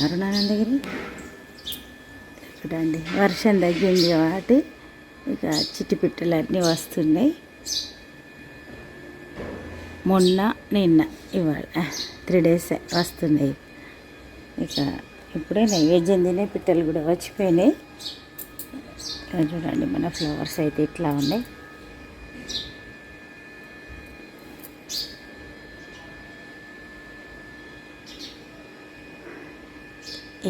అరుణానందగిరి చూడండి వర్షం తగ్గింది కాబట్టి ఇక చిట్టిపిట్టలు అన్నీ వస్తున్నాయి. మొన్న నిన్న ఇవాళ త్రీ డేస్ వస్తున్నాయి. ఇక ఇప్పుడే నైవేద్యం తినే పిట్టలు కూడా వచ్చిపోయినాయి. చూడండి మన ఫ్లవర్స్ అయితే ఇట్లా ఉన్నాయి.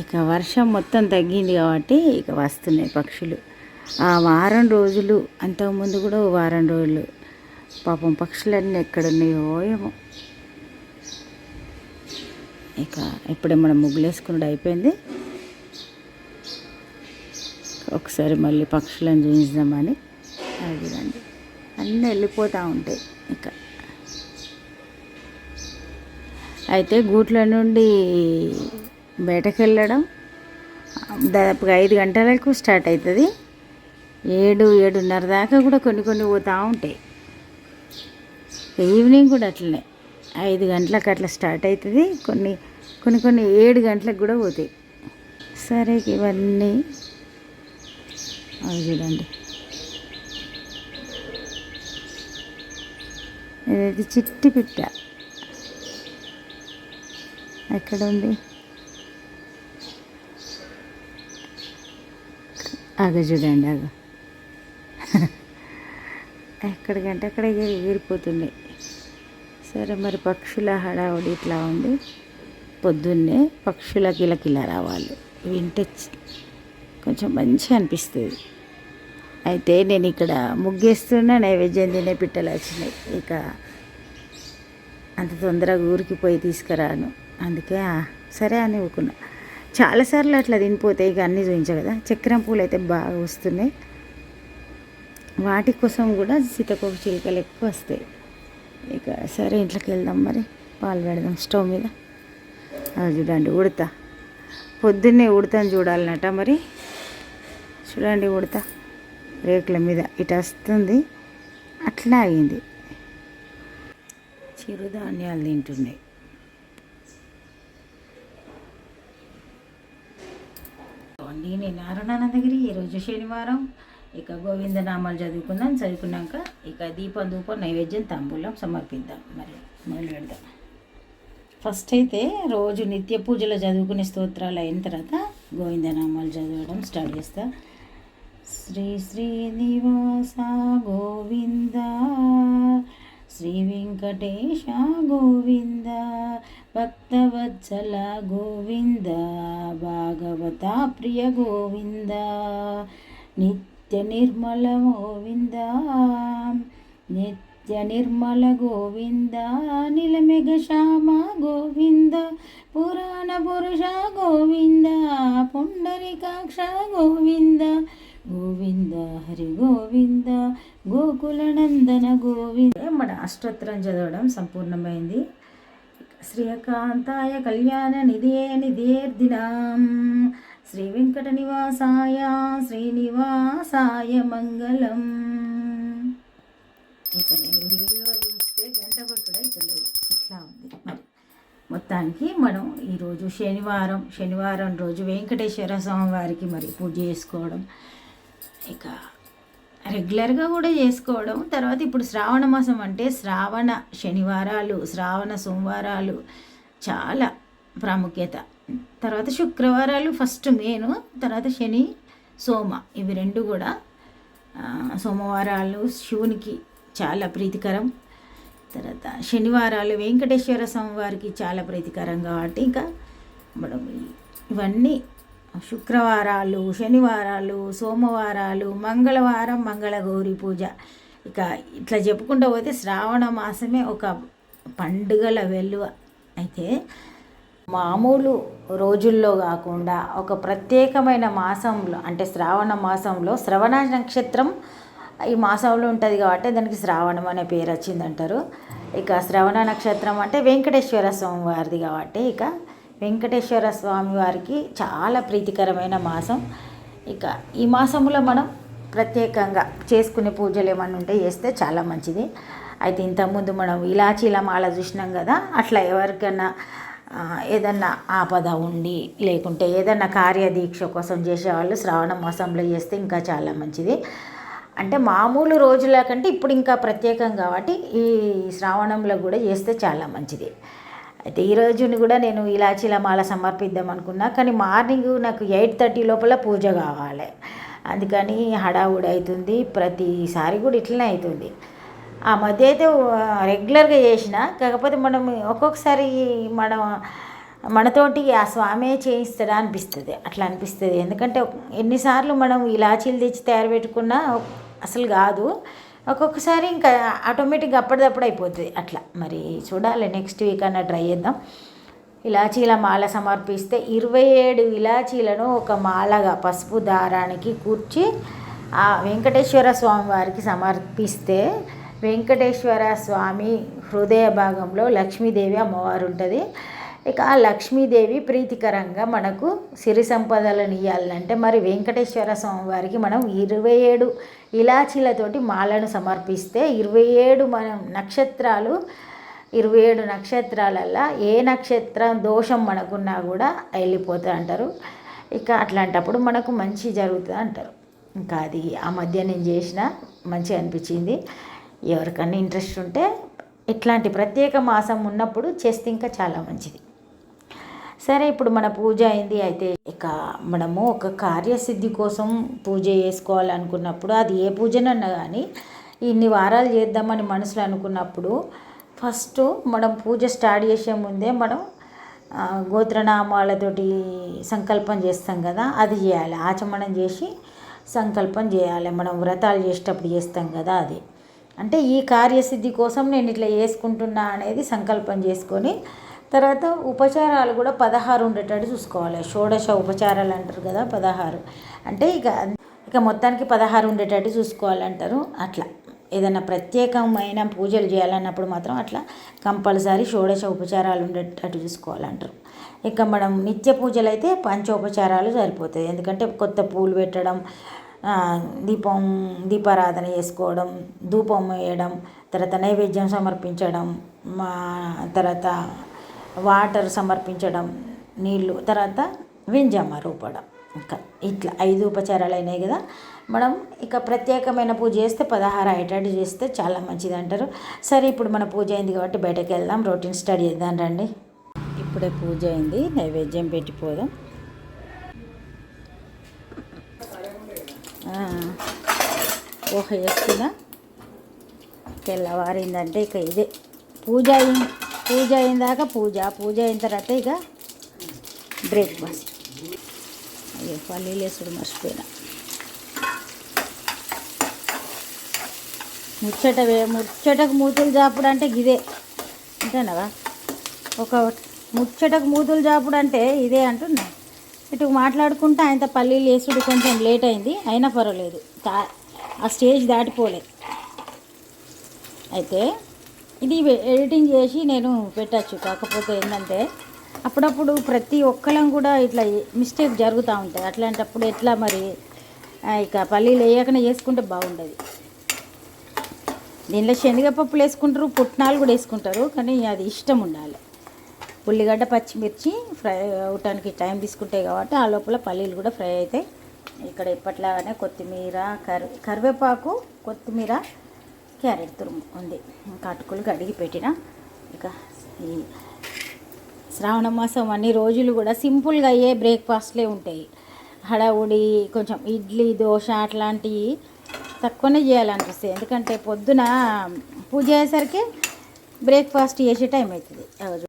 ఇక వర్షం మొత్తం తగ్గింది కాబట్టి ఇక వస్తున్నాయి పక్షులు. ఆ వారం రోజులు అంతకుముందు కూడా వారం రోజులు. పాపం పక్షులన్నీ ఎక్కడున్నాయో ఏమో. ఇక ఇప్పుడే మనం ముగ్గులేసుకున్నాడు అయిపోయింది. ఒకసారి మళ్ళీ పక్షులను చూపిద్దామని అది అన్నీ వెళ్ళిపోతూ ఉంటాయి ఇక. అయితే గూట్ల నుండి బయటకు వెళ్ళడం దాదాపుగా ఐదు గంటలకు స్టార్ట్ అవుతుంది ఏడు ఏడున్నర దాకా కూడా కొన్ని కొన్ని పోతూ ఉంటాయి. ఈవినింగ్ కూడా అట్లనే. ఐదు గంటలకు అట్లా స్టార్ట్ అవుతుంది కొన్ని కొన్ని కొన్ని ఏడు గంటలకు కూడా పోతాయి. సరే ఇవన్నీ. అవి చూడండి. ఇది చిట్టి పిట్ట. ఎక్కడ ఉంది? అగ చూడండి ఆగ ఎక్కడికంటే అక్కడ ఎగిరిపోతున్నాయి సరే మరి పక్షుల హడావుడి ఇట్లా ఉంది. పొద్దున్నే పక్షుల కిలకిల రావాలి. వింటే కొంచెం మంచిగా అనిపిస్తుంది. అయితే నేను ఇక్కడ ముగ్గేస్తున్నా నైవేద్యం తినే పిట్టలు వచ్చినాయి. ఇక అంత తొందరగా ఊరికి పోయి తీసుకురాను. అందుకే సరే అని చాలాసార్లు అట్లా తినిపోతాయి. ఇక అన్నీ చూపించా కదా. చక్రం పూలు అయితే బాగా వస్తున్నాయి. వాటి కోసం కూడా సీతకోక చిలుకలు ఎక్కువ వస్తాయి. ఇక సరే ఇంట్లోకి వెళ్దాం మరి. పాలు పెడదాం స్టవ్ మీద. అది చూడండి ఉడతా. పొద్దున్నే ఉడతాను చూడాలన్నట మరి. చూడండి ఉడతా. రేకుల మీద ఇటు వస్తుంది. అట్లా అయింది. చిరుధాన్యాలు తింటున్నాయి. నేను నారాయణానందగిరి ఈరోజు శనివారం. ఇక గోవిందనామాలు చదువుకుందాం చదువుకున్నాక ఇక దీపం ధూపం నైవేద్యం తాంబూలం సమర్పిద్దాం. మరి మొదలు పెడదాం. ఫస్ట్ అయితే రోజు నిత్య పూజలు చదువుకునే స్తోత్రాలు అయిన తర్వాత గోవిందనామాలు చదవడం స్టార్ట్ చేస్తా. శ్రీ శ్రీనివాస గోవింద శ్రీ వెంకటేశ గోవింద భక్తవత్సల గోవింద భాగవత ప్రియ గోవింద నిత్య నిర్మల గోవింద నిత్య నిర్మల గోవింద నిలమెగ శ్యామ గోవింద పురాణ పురుష గోవింద పుండరికాక్ష గోవింద గోవింద హరి గోవింద గోకుల నందన గోవింద మన అష్టోత్తరం చదవడం సంపూర్ణమైంది శ్రీకాంతాయ కళ్యాణ నిధియే నిధియేర్దినాం. శ్రీ వెంకట నివాసాయ శ్రీనివాసాయ మంగళం. ఇక నేను వీడియో చూస్తే గంట కూడా ఇట్లేదు ఇట్లా ఉంది మరి. మొత్తానికి మనం ఈరోజు శనివారం శనివారం రోజు వెంకటేశ్వర స్వామి వారికి మరి పూజ చేసుకోవడం. ఇక రెగ్యులర్గా కూడా చేసుకోవడం తర్వాత ఇప్పుడు శ్రావణ మాసం అంటే శ్రావణ శనివారాలు శ్రావణ సోమవారాలు చాలా ప్రాముఖ్యత. తర్వాత శుక్రవారాలు ఫస్ట్ మెయిన్ తర్వాత శని సోమ ఇవి రెండు కూడా సోమవారాలు శివునికి చాలా ప్రీతికరం. తర్వాత శనివారాలు వెంకటేశ్వర స్వామి వారికి చాలా ప్రీతికరం కాబట్టి ఇంకా మనం ఇవన్నీ శుక్రవారాలు శనివారాలు సోమవారాలు మంగళవారం మంగళగౌరి పూజ. ఇక ఇట్లా చెప్పుకుంటూ పోతే శ్రావణ మాసమే ఒక పండుగల వెల్లువ అయితే మామూలు రోజుల్లో కాకుండా ఒక ప్రత్యేకమైన మాసంలో అంటే శ్రావణ మాసంలో శ్రవణ నక్షత్రం ఈ మాసంలో ఉంటుంది కాబట్టి దానికి శ్రావణం అనే పేరు వచ్చిందంటారు. ఇక శ్రవణ నక్షత్రం అంటే వెంకటేశ్వర స్వామి వారిది కాబట్టి ఇక వెంకటేశ్వర స్వామి వారికి చాలా ప్రీతికరమైన మాసం. ఇక ఈ మాసంలో మనం ప్రత్యేకంగా చేసుకునే పూజలు ఏమన్నా ఉంటే చేస్తే చాలా మంచిది. అయితే ఇంతకుముందు మనం ఇలాచీల మాల చూసినాం కదా అట్లా ఎవరికైనా ఏదన్నా ఆపద ఉండి లేకుంటే ఏదన్నా కార్యదీక్ష కోసం చేసేవాళ్ళు శ్రావణ మాసంలో చేస్తే ఇంకా చాలా మంచిది. అంటే మామూలు రోజుల కంటే ఇప్పుడు ఇంకా ప్రత్యేకం కాబట్టి ఈ శ్రావణంలో కూడా చేస్తే చాలా మంచిది. అయితే ఈ రోజుని కూడా నేను ఇలాచీల మాల సమర్పిద్దాం అనుకున్నా కానీ మార్నింగ్ నాకు ఎయిట్ థర్టీ లోపల పూజ కావాలి. అందుకని హడావుడి అవుతుంది ప్రతిసారి కూడా ఇట్లనే అవుతుంది ఆ మధ్య అయితే రెగ్యులర్గా చేసిన కాకపోతే మనం ఒక్కొక్కసారి మనం మనతోటి ఆ స్వామే చేయిస్తాడా అనిపిస్తుంది అట్లా అనిపిస్తుంది. ఎందుకంటే ఎన్నిసార్లు మనం ఇలాచీలు తెచ్చి తయారు పెట్టుకున్నా అసలు కాదు. ఒక్కొక్కసారి ఇంకా ఆటోమేటిక్గా అప్పటిదప్పుడు అయిపోతుంది అట్లా. మరి చూడాలి నెక్స్ట్ వీక్ అన్న ట్రై చేద్దాం. ఇలాచీల మాల సమర్పిస్తే ఇరవై ఏడు ఇలాచీలను ఒక మాలగా పసుపు దారానికి కూర్చి ఆ వెంకటేశ్వర స్వామి వారికి సమర్పిస్తే వెంకటేశ్వర స్వామి హృదయ భాగంలో లక్ష్మీదేవి అమ్మవారు ఉంటుంది. ఇక ఆ లక్ష్మీదేవి ప్రీతికరంగా మనకు సిరి సంపదలను ఇవ్వాలంటే మరి వెంకటేశ్వర స్వామి వారికి మనం ఇరవై ఏడు ఇలాచీలతోటి మాలను సమర్పిస్తే ఇరవై ఏడు మనం నక్షత్రాలు ఇరవై ఏడు నక్షత్రాలల్లో ఏ నక్షత్రం దోషం మనకున్నా కూడా వెళ్ళిపోతుంది అంటారు. ఇక అట్లాంటప్పుడు మనకు మంచి జరుగుతుంది అంటారు. ఇంకా అది ఆ మధ్య నేను చేసిన మంచిగా అనిపించింది. ఎవరికన్నా ఇంట్రెస్ట్ ఉంటే ఇట్లాంటి ప్రత్యేక మాసం ఉన్నప్పుడు చేస్తే ఇంకా చాలా మంచిది. సరే ఇప్పుడు మన పూజ అయింది. అయితే ఇక మనము ఒక కార్యసిద్ధి కోసం పూజ చేసుకోవాలనుకున్నప్పుడు అది ఏ పూజనన్నా కానీ ఇన్ని వారాలు చేద్దామని మనసులో అనుకున్నప్పుడు ఫస్ట్ మనం పూజ స్టార్ట్ చేసే ముందే మనం గోత్రనామాలతోటి సంకల్పం చేస్తాం కదా అది చేయాలి. ఆచమనం చేసి సంకల్పం చేయాలి. మనం వ్రతాలు చేసేటప్పుడు చేస్తాం కదా అది. అంటే ఈ కార్యసిద్ధి కోసం నేను ఇట్లా చేసుకుంటున్నా అనేది సంకల్పం చేసుకొని తర్వాత ఉపచారాలు కూడా పదహారు ఉండేటట్టు చూసుకోవాలి. షోడశ ఉపచారాలు అంటారు కదా పదహారు. అంటే ఇక ఇక మొత్తానికి పదహారు ఉండేటట్టు చూసుకోవాలంటారు. అట్లా. ఏదైనా ప్రత్యేకమైన పూజలు చేయాలన్నప్పుడు మాత్రం అట్లా కంపల్సరీ షోడశ ఉపచారాలు ఉండేటట్టు చూసుకోవాలంటారు. ఇక మనం నిత్య పూజలు అయితే పంచోపచారాలు సరిపోతాయి. ఎందుకంటే కొత్త పూలు పెట్టడం దీపం దీపారాధన చేసుకోవడం ధూపం వేయడం తర్వాత నైవేద్యం సమర్పించడం మా తర్వాత వాటర్ సమర్పించడం నీళ్ళు తర్వాత వింజమ్మ రూపడం. ఇంకా ఇట్లా ఐదు ఉపచారాలు అయినాయి కదా. మనం ఇక ప్రత్యేకమైన పూజ చేస్తే పదహారు అయ్యేటట్టు చేస్తే చాలా మంచిది అంటారు. సరే ఇప్పుడు మన పూజ అయింది కాబట్టి బయటకు వెళ్దాం రొటీన్ స్టడీ చేద్దాం రండి. ఇప్పుడే పూజ అయింది నైవేద్యం పెట్టిపోదాం ఊహ వేసుకున్నా తెల్లవారిందంటే ఇక ఇదే. పూజ పూజ పూజ అయిందాక పూజ. పూజ అయిన తర్వాత ఇక బ్రేక్ఫాస్ట్ అయ్యో పల్లీలు వేసుడు మర్చిపోయినా. ముచ్చట ముచ్చటకు మూతులు చాపుడు అంటే గిదే. అంతేనవా ఒక ముచ్చటకు మూతులు చాపుడు అంటే ఇదే అంటున్నా. ఇటు మాట్లాడుకుంటే ఆయనతో పల్లీలు వేసుడు కొంచెం లేట్ అయింది అయినా పర్వాలేదు. ఆ స్టేజ్ దాటిపోలేదు అయితే ఇది ఎడిటింగ్ చేసి నేను పెట్టచ్చు. కాకపోతే ఏంటంటే అప్పుడప్పుడు ప్రతి ఒక్కరం కూడా ఇట్లా మిస్టేక్ జరుగుతూ ఉంటాయి. అట్లాంటప్పుడు ఎట్లా మరి? ఇక పల్లీలు వేయకనే చేసుకుంటే బాగుండదు. దీనిలో శనగపప్పులు వేసుకుంటారు పుట్నాలు కూడా వేసుకుంటారు. కానీ అది ఇష్టం ఉండాలి. ఉల్లిగడ్డ పచ్చిమిర్చి ఫ్రై అవటానికి టైం తీసుకుంటాయి కాబట్టి ఆ లోపల పల్లీలు కూడా ఫ్రై అవుతాయి. ఇక్కడ ఇప్పట్లాగానే కొత్తిమీర కరి కరివేపాకు కొత్తిమీర క్యారెట్ తురుము ఉంది. ఇంకా అటుకులు కడిగి పెట్టిన. ఇక ఈ శ్రావణ మాసం అన్ని రోజులు కూడా సింపుల్గా అయ్యే బ్రేక్ఫాస్ట్లే ఉంటాయి. హడావుడి కొంచెం ఇడ్లీ దోశ అట్లాంటివి తక్కువనే చేయాలనిపిస్తుంది ఎందుకంటే పొద్దున పూజ అయ్యేసరికి బ్రేక్ఫాస్ట్ చేసే టైం అవుతుంది రోజు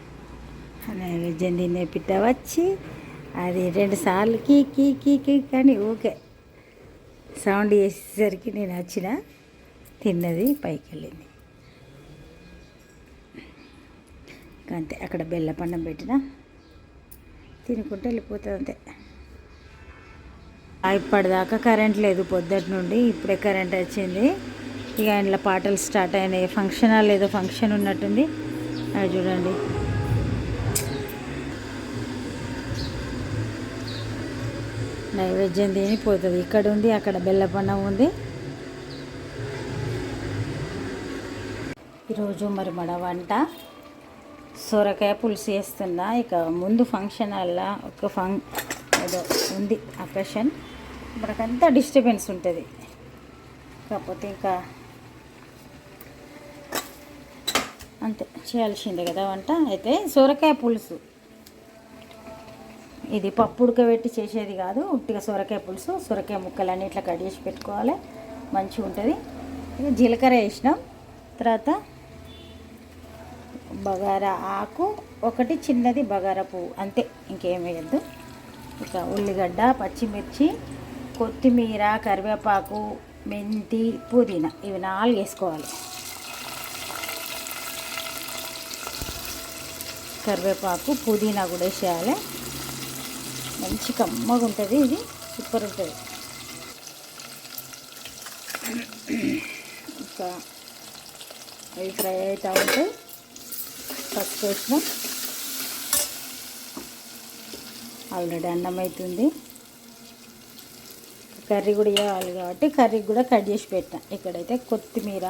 నైవేద్యం తినే పిట్ట వచ్చి అది రెండు సార్లు కీ కీ కీ కీ కానీ ఓకే. సౌండ్ చేసేసరికి నేను వచ్చిన. తిన్నది పైకి వెళ్ళింది ఇంకా అంతే అక్కడ బెల్లపన్నం పెట్టిన. తినుకుంటే వెళ్ళిపోతుంది అంతే. ఇప్పటిదాకా కరెంట్ లేదు పొద్దుటి నుండి ఇప్పుడే కరెంట్ వచ్చింది. ఇక ఇంట్లో పాటలు స్టార్ట్ అయినాయి. ఫంక్షన్ హాల్ ఏదో ఫంక్షన్ ఉన్నట్టుంది. అది చూడండి. నైవేద్యం తిని పోతుంది. ఇక్కడ ఉంది అక్కడ బెల్లపన్నం ఉంది. ఈరోజు మరి మన వంట. సొరకాయ పులుసు వేస్తున్నా ఇక ముందు ఫంక్షన్ అలా ఒక ఫంక్ ఏదో ఉంది అకేషన్ మనకంతా డిస్టర్బెన్స్ ఉంటుంది. కాకపోతే ఇంకా అంతే చేయాల్సిందే కదా వంట. అయితే సొరకాయ పులుసు. ఇది పప్పు ఉడకబెట్టి చేసేది కాదు ఉట్టిగా సొరకాయ పులుసు సొరకాయ ముక్కలన్నీ ఇట్లా కట్ చేసి పెట్టుకోవాలి. మంచిగా ఉంటుంది జీలకర్ర వేసినాం. తర్వాత బగారా ఆకు ఒకటి చిన్నది బగారా పువ్వు. అంతే ఇంకేం వేయద్దు. ఇక ఉల్లిగడ్డ పచ్చిమిర్చి కొత్తిమీర కరివేపాకు మెంతి పుదీనా. ఇవి నాలుగు వేసుకోవాలి. కరివేపాకు పుదీనా కూడా వేసేయాలి. మంచి కమ్మగా ఉంటుంది ఇది. సూపర్ ఉంటుంది. ఇంకా అవి ఫ్రై అవుతూ ఉంటాయి. పసుపు చేసిన. ఆల్రెడీ అన్నం అవుతుంది కర్రీ కూడా ఇవ్వాలి కాబట్టి కర్రీ కూడా కట్ చేసి పెట్టిన. ఇక్కడైతే కొత్తిమీర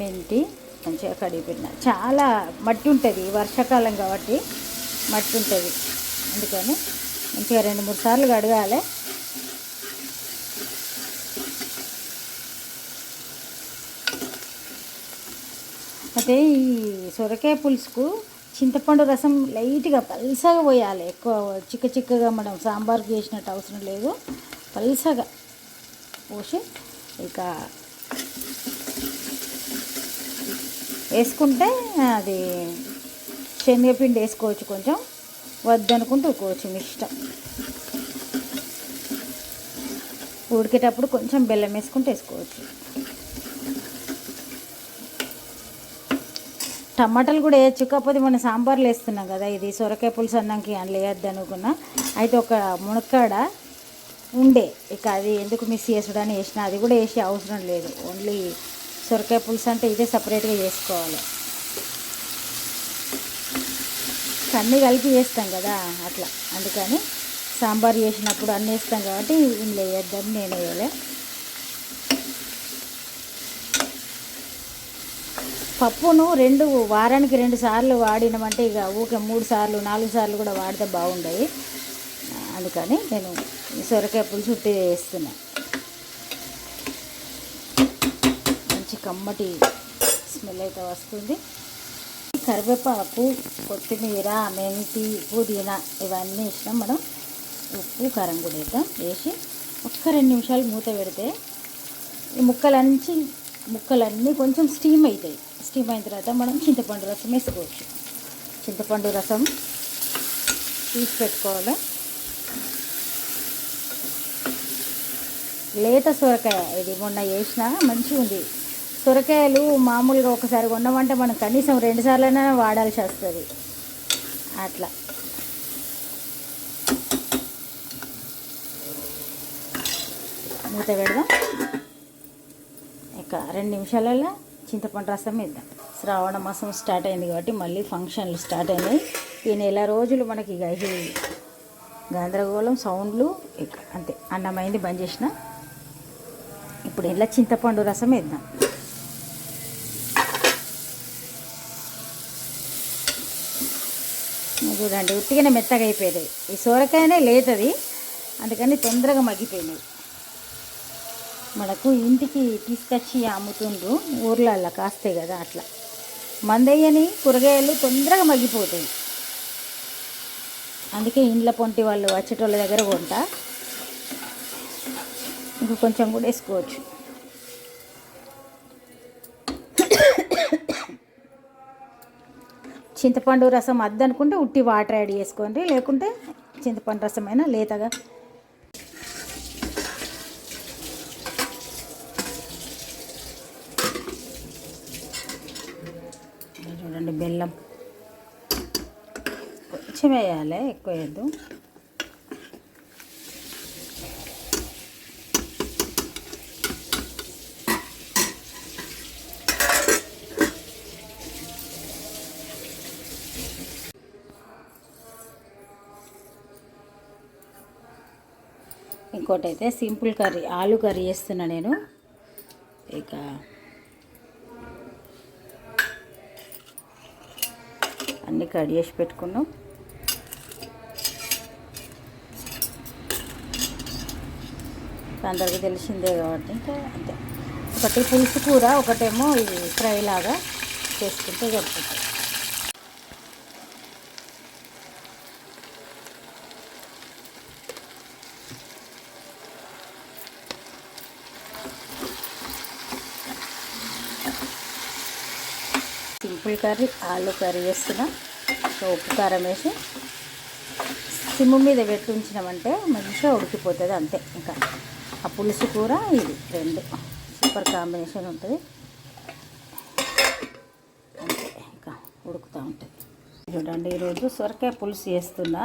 మెంతి మంచిగా కడిగి పెట్టిన. చాలా మట్టి ఉంటుంది వర్షాకాలం కాబట్టి మట్టి ఉంటుంది. అందుకని మంచిగా రెండు మూడు సార్లు కడగాలి. అయితే ఈ సొరకాయ పులుసుకు చింతపండు రసం లైట్గా పల్సగా పోయాలి. ఎక్కువ చిక్క చిక్కగా మనం సాంబార్కి చేసినట్టు అవసరం లేదు. పల్సగా పోసి ఇక వేసుకుంటే అది శనగపిండి వేసుకోవచ్చు కొంచెం. వద్దనుకుంటే ఊరుకోవచ్చు మీ ఇష్టం. ఉడికేటప్పుడు కొంచెం బెల్లం వేసుకుంటే వేసుకోవచ్చు. టమాటాలు కూడా వేయచ్చు. కాకపోతే మనం సాంబార్లు వేస్తున్నాం కదా ఇది. సొరకాయ పులుసు అన్నాకి అందులో వేయద్దు అనుకున్నా. అయితే ఒక మునక్కాడ ఉండే. ఇక అది ఎందుకు మిస్ చేసుడని వేసిన. అది కూడా వేసే అవసరం లేదు. ఓన్లీ సొరకాయ పులుసు అంటే ఇదే సపరేట్గా చేసుకోవాలి. అన్నీ కలిపి వేస్తాం కదా అట్లా. అందుకని సాంబార్ చేసినప్పుడు అన్నీ వేస్తాం కాబట్టి ఇందులో వేయద్దని నేను వేయలే. పప్పును రెండు వారానికి రెండు సార్లు వాడినామంటే ఇక ఊకే మూడు సార్లు నాలుగు సార్లు కూడా వాడితే బాగుండయి. అందుకని నేను సొరకాయ పులుసు ఉట్టి వేస్తున్నా. మంచి కమ్మటి స్మెల్ అయితే వస్తుంది. కరివేపాకు కొత్తిమీర మెంతి పుదీనా ఇవన్నీ వేసినాం మనం. ఉప్పు కారం కూడా వేద్దాం. వేసి ఒక్క రెండు నిమిషాలు మూత పెడితే ఈ ముక్కలన్నీ ముక్కలన్నీ కొంచెం స్టీమ్ అవుతాయి. స్టీమ్ అయిన తర్వాత మనం చింతపండు రసం వేసుకోవచ్చు. చింతపండు రసం తీసి పెట్టుకోవాలి. లేత సొరకాయ ఇది మొన్న వేసిన మంచిగా ఉంది. సొరకాయలు మామూలుగా ఒకసారి కొన్నామంటే మనం కనీసం రెండు సార్లైనా వాడాల్సి వస్తుంది. అట్లా. మూత పెడదాం. ఇక రెండు నిమిషాలలో చింతపండు రసం వేద్దాం శ్రావణ మాసం స్టార్ట్ అయింది కాబట్టి మళ్ళీ ఫంక్షన్లు స్టార్ట్ అయినాయి. ఈ నెల రోజులు మనకి ఇక ఇది గందరగోళం సౌండ్లు అంతే. అన్నమైంది బంద్ చేసిన. ఇప్పుడు ఇలా చింతపండు రసం వేద్దాం చూడండి ఉట్టిగానే మెత్తగా అయిపోయేది ఈ సోరకాయనే లేదది అందుకని తొందరగా మగ్గిపోయినాయి. మనకు ఇంటికి తీసుకొచ్చి అమ్ముతుండ్రు. ఊర్లల్లో కాస్తాయి కదా అట్లా. మందయ్యని కూరగాయలు తొందరగా మగ్గిపోతాయి. అందుకే ఇండ్ల పొంటి వాళ్ళు వచ్చేటోళ్ళ దగ్గర కొంటా. ఇంకా కొంచెం కూడా వేసుకోవచ్చు. చింతపండు రసం అద్దనుకుంటే ఉట్టి వాటర్ యాడ్ చేసుకోండి లేకుంటే చింతపండు రసమైనా లేతగా చూడండి బెల్లం కొంచెం వేయాలి ఎక్కువ వేయద్దు. ఇంకోటి అయితే సింపుల్ కర్రీ ఆలు కర్రీ చేస్తున్నా నేను. ఇక అన్నీ కట్ చేసి పెట్టుకున్నాం. అందరికీ తెలిసిందే కాబట్టి ఇంకా అంతే. ఒకటి పులుసు కూర ఒకటేమో ఇది ఫ్రై లాగా చేసుకుంటే సరిపోతుంది. సింపుల్ కర్రీ ఆలు కర్రీ చేస్తున్నాం. సో ఉప్పు కారం వేసి సిమ్ము మీద పెట్టి ఉంచినామంటే మంచిగా ఉడికిపోతుంది అంతే ఇంకా. ఆ పులుసు కూర ఇది రెండు. సూపర్ కాంబినేషన్ ఉంటుంది. అంతే ఇంకా ఉడుకుతూ ఉంటుంది. చూడండి ఈరోజు సొరకాయ పులుసు చేస్తున్నా.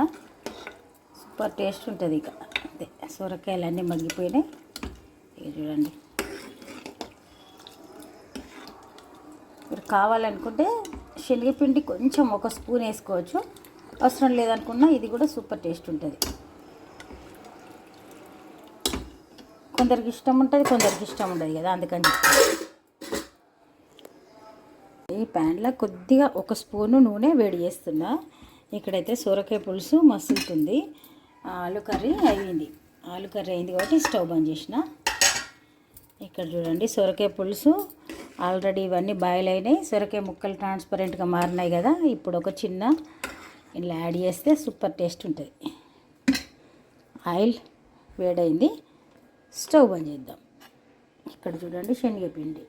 సూపర్ టేస్ట్ ఉంటుంది ఇక. అంతే సొరకాయలు అన్నీ మగ్గిపోయినాయి. ఇక చూడండి. మీరు కావాలనుకుంటే శనగపిండి కొంచెం ఒక స్పూన్ వేసుకోవచ్చు. అవసరం లేదనుకున్నా ఇది కూడా సూపర్ టేస్ట్ ఉంటుంది. కొందరికి ఇష్టం ఉంటుంది కొందరికి ఇష్టం ఉండదు కదా అందుకని ఈ ప్యాన్లో కొద్దిగా ఒక స్పూను నూనె వేడి చేస్తున్నా. ఇక్కడైతే సొరకాయ పులుసు మసులుతుంది. ఆలు కర్రీ అయింది ఆలు కర్రీ అయింది కాబట్టి స్టవ్ బంద్ చేసిన. ఇక్కడ చూడండి సొరకాయ పులుసు. ఆల్రెడీ ఇవన్నీ బాయిల్ అయినాయి. సొరకాయ ముక్కలు ట్రాన్స్పరెంట్గా మారినాయి కదా. ఇప్పుడు ఒక చిన్న ఇలా యాడ్ చేస్తే సూపర్ టేస్ట్ ఉంటుంది. ఆయిల్ వేడైంది. స్టవ్ బంద్ చేద్దాం. ఇక్కడ చూడండి శనగపిండి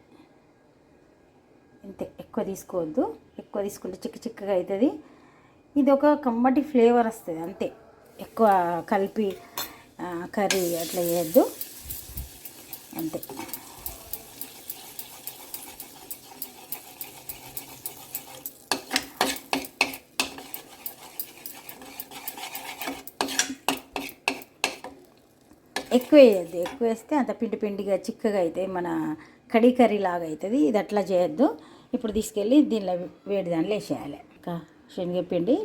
ఇంత ఎక్కువ తీసుకోవద్దు. ఎక్కువ తీసుకుంటే చిక్క చిక్కగా అవుతుంది ఇది ఒక కమ్మటి ఫ్లేవర్ వస్తుంది అంతే. ఎక్కువ కలిపి కర్రీ అట్లా చేయొద్దు. అంతే. ఎక్కువ వేయద్దు ఎక్కువ వేస్తే అంత పిండి పిండిగా చిక్కగా అయితే మన కడీ కర్రీ లాగా అవుతుంది ఇది అట్లా చేయొద్దు. ఇప్పుడు తీసుకెళ్ళి దీనిలో వేడి దాంట్లో వేసేయాలి. ఇంకా శనగపిండి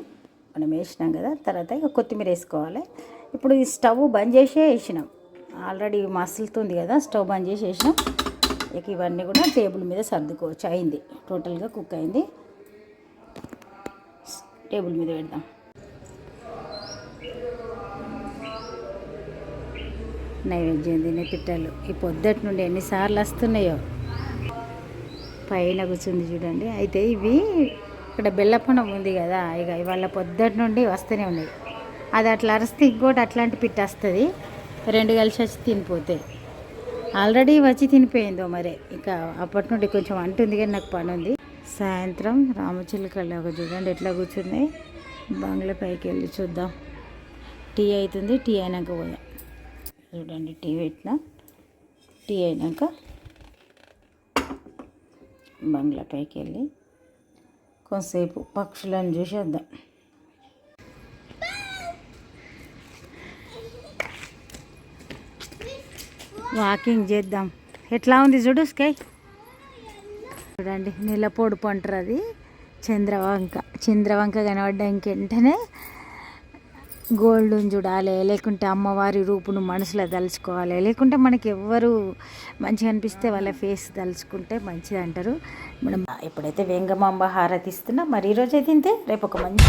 మనం వేసినాం కదా తర్వాత ఇక కొత్తిమీర వేసుకోవాలి. ఇప్పుడు ఈ స్టవ్ బంద్ చేసే వేసినాం. ఆల్రెడీ మసులుతుంది కదా స్టవ్ బంద్ చేసి వేసినాం. ఇక ఇవన్నీ కూడా టేబుల్ మీద సర్దుకోవచ్చు. అయింది. టోటల్గా కుక్ అయింది. టేబుల్ మీద పెడదాం. నైవేద్యం తినే పిట్టలు ఈ పొద్దుటి నుండి ఎన్నిసార్లు వస్తున్నాయో. పైన కూర్చుంది చూడండి. అయితే ఇవి ఇక్కడ బెల్లపనం ఉంది కదా. ఇక ఇవాళ పొద్దుటి నుండి వస్తూనే ఉన్నాయి. అది అట్లా అరిస్తే ఇంకోటి అట్లాంటి పిట్ట వస్తుంది. రెండు కలిసి వచ్చి తినిపోతే. ఆల్రెడీ వచ్చి తినిపోయిందో మరి. ఇక అప్పటి నుండి కొంచెం అంటుంది కానీ నాకు పని ఉంది. సాయంత్రం రామచిలుకలు ఒక చూడండి ఎట్లా కూర్చున్నాయి బంగ్లా పైకి వెళ్ళి చూద్దాం. టీ అవుతుంది. టీ అయినాక పోదాం. చూడండి టీ పెట్టినా. టీ అయినాక బంగ్లా పైకి వెళ్ళి కొంతసేపు పక్షులను చూసేద్దాం. వాకింగ్ చేద్దాం. ఎట్లా ఉంది చూడు స్కై? చూడండి నీలపోడు అంటారు అది. చంద్రవంక చంద్రవంక కనబడ్డా వెంటనే గోల్డ్ని చూడాలి లేకుంటే అమ్మవారి రూపును మనసులో తలుచుకోవాలి లేకుంటే మనకి ఎవ్వరు మంచిగా అనిపిస్తే వాళ్ళ ఫేస్ తలుచుకుంటే మంచిది అంటారు. మనం ఎప్పుడైతే వెంగమాంబ హారతి ఇస్తున్నా మరి ఈరోజు అయితే ఇంతే. రేపు ఒక మంచి